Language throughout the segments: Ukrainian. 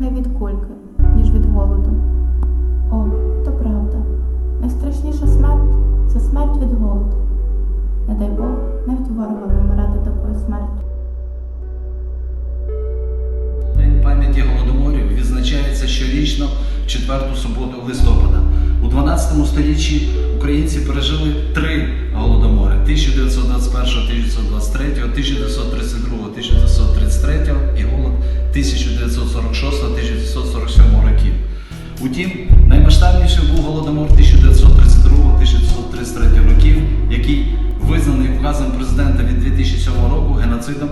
не від кульки, ніж від голоду. О, то правда. Найстрашніша смерть це смерть від голоду. Не дай Бог навіть ворога вимирати такою смертю. День пам'яті голодоморів відзначається щорічно в четверту суботу листопада. У 12 столітті українці пережили три голодомори: 1921, 1923, 1932, 1933 Утім, наймасштабніший був голодомор 1932-1933 років, який визнаний указом президента від 2007 року геноцидом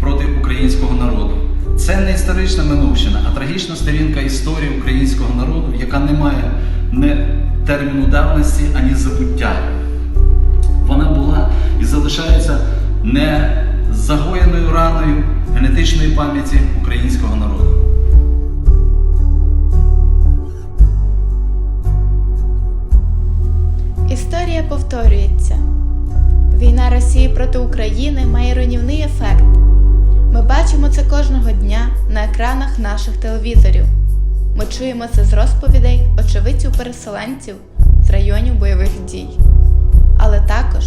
проти українського народу. Це не історична минувщина, а трагічна сторінка історії українського народу, яка не має ні терміну давності, ані забуття. Вона була і залишається не загоєною раною генетичної пам'яті українського народу. Повторюється. Війна Росії проти України має руйнівний ефект. Ми бачимо це кожного дня на екранах наших телевізорів. Ми чуємо це з розповідей очевидців-переселенців з районів бойових дій. Але також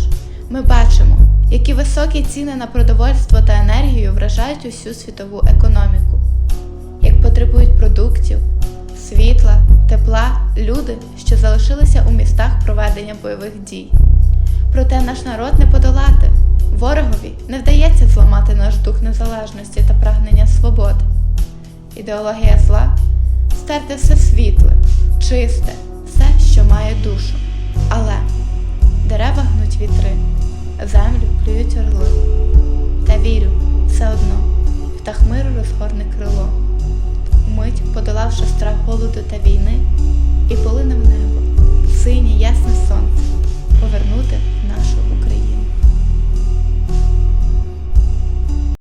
ми бачимо, які високі ціни на продовольство та енергію вражають усю світову економіку, як потребують продуктів, світла, тепла люди, що залишилися у містах проведення бойових дій. Проте наш народ не подолати. Ворогові не вдається зламати наш дух незалежності та прагнення свободи. Ідеологія зла стерти все світле, чисте, все, що має душу. Але дерева гнуть вітри, землю клюють орли. Та вірю, все одно, птах миру розгорне крило. Мить подолавши страх голоду та війни,